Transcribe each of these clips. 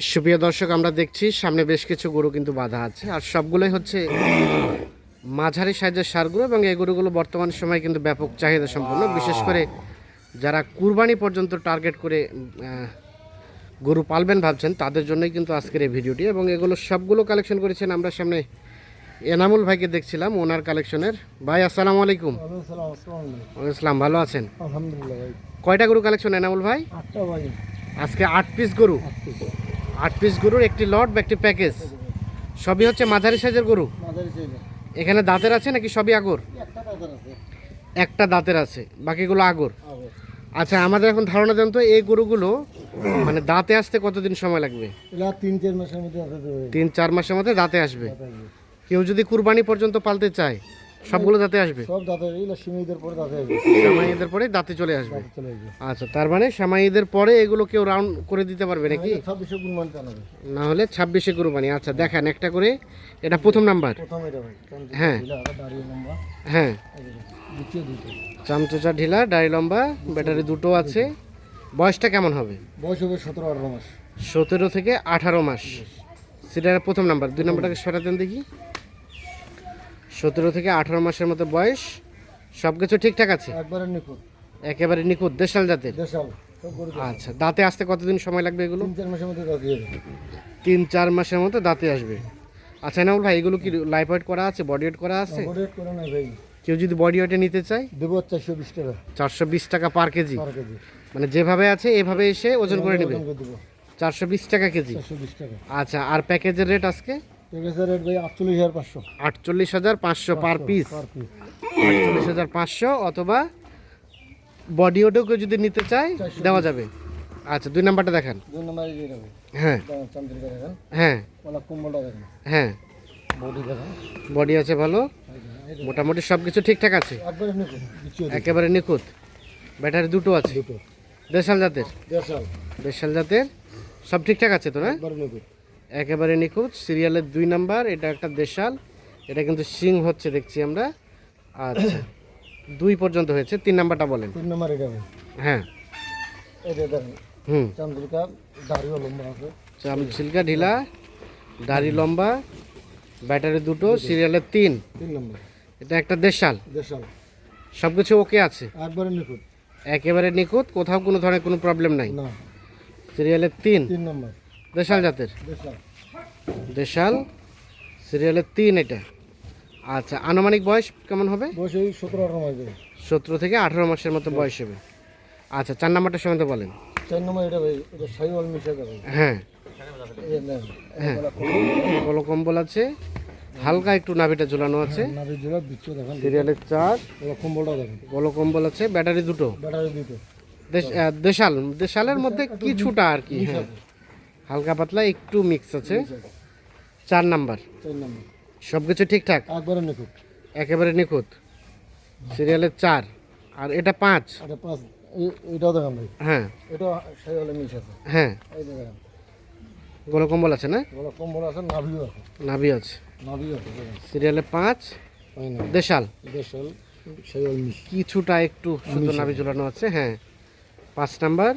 সুপ্রিয় দর্শক আমরা দেখছি সামনে বেশ কিছু গরু কিন্তু বাধা আছে। আর সবগুলোই হচ্ছে মাঝারি সাইজের সার গরু এবং এই গরুগুলো বর্তমান সময়ে কিন্তু ব্যাপক চাহিদা সম্পন্ন। বিশেষ করে যারা কুরবানি পর্যন্ত টার্গেট করে গরু পালবেন ভাবছেন তাদের জন্যই কিন্তু আজকের এই ভিডিওটি। এবং এগুলো সবগুলো কালেকশন করেছেন আমরা সামনে এনামুল ভাইকে দেখছিলাম ওনার কালেকশনের ভাই আসসালামু আলাইকুম। আসসালাম ভালো আছেন? আলহামদুলিল্লাহ কয়টা গরু কালেকশন এনামুল ভাই? ভাই। আজকে আট পিস গরু। আট পিস গরুর একটি লট বা একটি প্যাকেজ সবই হচ্ছে মাঝারি সাইজের গরু? এখানে দাঁতের আছে নাকি সবই আগর? একটা দাঁতের আছে। বাকিগুলো আগর? আচ্ছা আমাদের এখন ধারণা দেন তো এই গরুগুলো মানে দাঁতে আসতে কতদিন সময় লাগবে? তিন চার মাসের মধ্যে আছে তো ভাই তিন চার মাসের মধ্যে দাঁতে আসবে। কেউ যদি কুরবানি পর্যন্ত পালতে চায় সবগুলো দাঁতে আসবে? সব দাঁতে এগুলো পরে দাঁতে আসবে। সামাই পরে দাঁতে চলে আসবে। চলে আসবে। আচ্ছা তার মানে সামাই ঈদের পরে এগুলো কেউ রাউন্ড করে দিতে পারবে নাকি? ছাব্বিশে জানাবে না হলে ছাব্বিশে কুরবানি। আচ্ছা দেখেন একটা করে এটা প্রথম নাম্বার। প্রথম এটা ভাই হ্যাঁ। হ্যাঁ। দ্বিতীয় দুটো। চামচোচা ঢিলা ডাড়ি লম্বা ব্যাটারি দুটো আছে। বয়সটা কেমন হবে? বয়স হবে সতেরো আঠারো মাস। সতেরো থেকে আঠারো মাস। সেটা প্রথম নাম্বার। দুই নাম্বারটাকে সরাতেন দেখি। সতেরো থেকে আঠারো মাসের মতো বয়স সব কিছু ঠিকঠাক আছে? একবারে নিখুঁত। একেবারে নিখুঁত দেশাল জাতের? দেশাল। আচ্ছা দাঁতে আসতে কতদিন সময় লাগবে এগুলো? তিন চার মাসের মধ্যে তিন চার মাসের মতো দাঁতে আসবে। আচ্ছা এনামুল ভাই এগুলো কি লাইফ ওয়েট করা আছে বডি ওয়েট করা আছে? বডি করে নাই ভাই। কেউ যদি বডি ওয়েটে নিতে চায়? দেবো চারশো বিশ টাকা। চারশো বিশ টাকা পার কেজি? মানে যেভাবে আছে এভাবে এসে ওজন করে নেবে? চারশো বিশ টাকা কেজি? আচ্ছা আর প্যাকেজের রেট আজকে? ঠিক রেট ভাই আটচল্লিশ হাজার পাঁচশো। আটচল্লিশ হাজার পাঁচশো পার পিস পার পিস আটচল্লিশ হাজার পাঁচশো অথবা বডি ওটাকে যদি নিতে চায় দেওয়া যাবে। আচ্ছা দুই নাম্বারটা দেখান। দুই নম্বরে হ্যাঁ। হ্যাঁ। হ্যাঁ। বডি আছে ভালো। মোটামুটি সব কিছু ঠিকঠাক আছে। একবারে নিখুঁত ব্যাটারি দুটো আছে। দুটো। দেশাল জাতের? দেশাল। জাতের? সব ঠিকঠাক আছে তো না? একবারে নিখুঁত। সিরিয়ালের দুই নাম্বার এটা একটা দেশাল। এটা কিন্তু সিং হচ্ছে দেখছি আমরা। আচ্ছা। দুই পর্যন্ত হয়েছে। তিন নাম্বারটা বলেন। তিন নম্বর এটা হ্যাঁ। এটা দেখেন হুম। চন্দ্রিকা দাড়িও লম্বা আছে। চাম ছিলকা ঢিলা দাড়ি লম্বা ব্যাটারি দুটো সিরিয়ালের তিন। তিন নম্বর। এটা একটা দেশাল। দেড়শাল সব কিছু ওকে আছে? একবারে নিখুঁত। একেবারে নিখুঁত। কোথাও কোনো ধরনের কোনো প্রবলেম নাই? না। সিরিয়ালের তিন। তিন নম্বর। দেশাল জাতের? দেশাল। সিরিয়ালের তিন এটা। আচ্ছা আনুমানিক বয়স কেমন হবে? বয়স এই সতেরো আঠারো মাস সতেরো থেকে আঠারো মাসের মতো বয়স হবে। আচ্ছা চার নাম্বারটা সম্বন্ধে বলেন। চার নম্বর এটা ভাই এটা সাইওয়াল মিশে হ্যাঁ। হ্যাঁ। কলো কম্বল। আছে। হালকা একটু নাভিটা ঝুলানো আছে। দেখেন। সিরিয়ালের চার। কলো কম্বল আছে ব্যাটারি দুটো। ব্যাটারি দুটো। দেশ- দেশাল। দেশালের মধ্যে কিছুটা আর কি হ্যাঁ। হালকা পাতলা একটু মিক্স আছে। চার নাম্বার। চার নম্বর। সব কিছু ঠিকঠাক? একবারে নিখুঁত। একেবারে নিখুঁত। সিরিয়ালের চার। আর এটা পাঁচ। এটা পাঁচ। এটাও দেখেন ভাই। হ্যাঁ। এটা মিশ আছে। হ্যাঁ। এই দেখেন। গোলো কম্বল আছে না? ওলা কম্বল আছে নাভিও আছে। নাভি আছে। সিরিয়ালে পাঁচ। দেশাল। সাইওয়াল কিছুটা একটু শুধু নাভি ঝুলানো আছে হ্যাঁ। পাঁচ নাম্বার।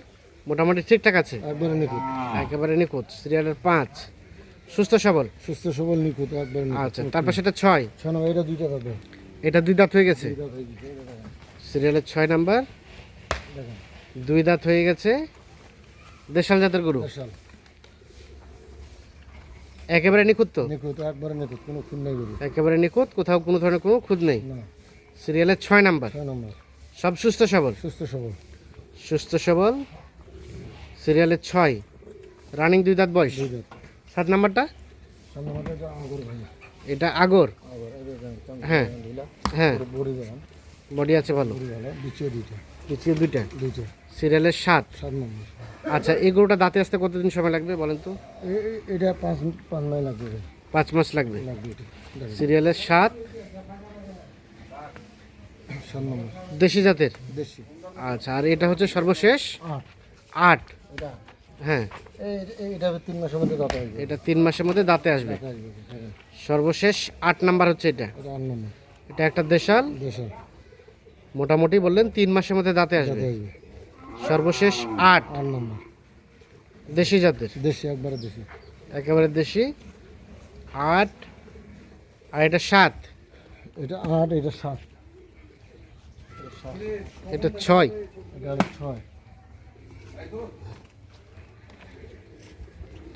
মোটামুটি ঠিকঠাক আছে? একবারে নিখুঁত। একেবারে নিখুঁত। সিরিয়ালের পাঁচ। সুস্থ সবল? সুস্থ সবল নিখুঁত একবারে আচ্ছা তারপর সেটা ছয়? ছয় নম্বর এটা দুইটা থাকবে এটা দুই দাঁত হয়ে গেছে? সিরিয়ালের ছয় নাম্বার। দুই দাঁত হয়ে গেছে। দেশাল জাতের গরু? একেবারে নিখুঁত তো? নিখুঁত একবারে নিখুঁত কোনো খুন নাই গরু একেবারে নিখুঁত কোথাও কোনো ধরনের কোনো খুঁত নেই? সিরিয়ালের ছয় নাম্বার। ছয় নম্বর। সব সুস্থ সবল? সুস্থ সবল। সুস্থ সবল। সিরিয়ালের ছয়। রানিং দুই দাঁত বয়স? সাত নাম্বারটা? এটা আগর? হ্যাঁ। হ্যাঁ। বড়ি আছে ভালো। দ্বিতীয় দুইটা। সিরিয়ালের সাত। সাত নম্বর। আচ্ছা এই গরুটা দাঁতে আসতে কতদিন সময় লাগবে বলেন তো? এটা পাঁচ পাঁচ নয় লাগবে। পাঁচ মাস লাগবে। সিরিয়ালের সাত। দেশি জাতের? দেশি। আচ্ছা আর এটা হচ্ছে সর্বশেষ? আট। আট। এটা? হ্যাঁ। এটা তিন মাসের মধ্যে দাঁত এটা তিন মাসের মধ্যে দাঁতে আসবে। আসবে, দেখেন। সর্বশেষ আট নাম্বার হচ্ছে এটা। এটা একটা দেশাল। দেশে মোটামুটি বললেন তিন মাসের মধ্যে দাঁতে আসবে। সর্বশেষ আট। আট নম্বর। দেশি জাতের? দেশি একবারে দেশি। একেবারে দেশি। আট। আর এটা সাত? এটা আট এটা সাত। এটা ছয়। এটা ছয়।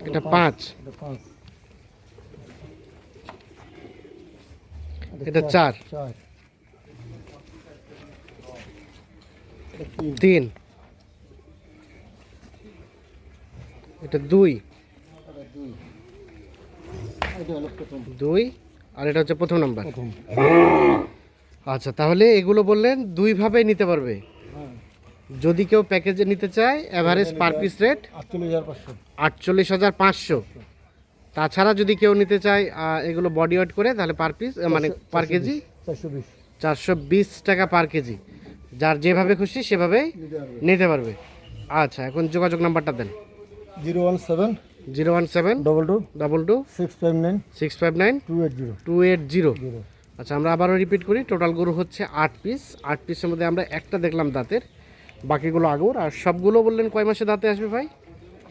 এটা পাঁচ। এটা চার। তিন। এটা দুই। দুই। আর এটা হচ্ছে প্রথম নাম্বার। আচ্ছা তাহলে এগুলো বললেন দুইভাবে নিতে পারবে। যদি কেউ প্যাকেজে নিতে চায় অ্যাভারেজ পার পিস রেট আটচল্লিশ হাজার পাঁচশো। তাছাড়া যদি কেউ নিতে চায় এগুলো বডি ওয়েট করে তাহলে পার পিস মানে পার কেজি চারশো বিশ। টাকা পার কেজি। যার যেভাবে খুশি সেভাবেই নিতে পারবে। আচ্ছা এখন যোগাযোগ নাম্বারটা দেন। Zero one seven. Zero one seven. Double two. Double two. Six five nine. Six five nine. Two eight zero. Two eight zero. আচ্ছা আমরা আবারও রিপিট করি টোটাল গরু হচ্ছে আট পিস আট পিসের মধ্যে আমরা একটা দেখলাম দাঁতের। বাকিগুলো আগর আর সবগুলো বললেন কয় মাসে দাঁতে আসবে ভাই?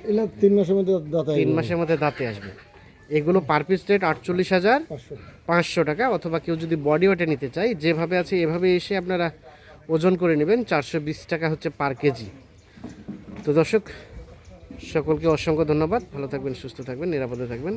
এগুলো তিন মাসের মধ্যে দাতা তিন মাসের মধ্যে দাঁতে আসবে। এগুলো পার পিস রেট আটচল্লিশ হাজার পাঁচশো। পাঁচশো টাকা অথবা কেউ যদি বডি ওয়েটে নিতে চায় যেভাবে আছে এভাবে এসে আপনারা ওজন করে নেবেন চারশো বিশ টাকা হচ্ছে পার কেজি তো দর্শক সকলকে অসংখ্য ধন্যবাদ। ভালো থাকবেন সুস্থ থাকবেন নিরাপদে থাকবেন।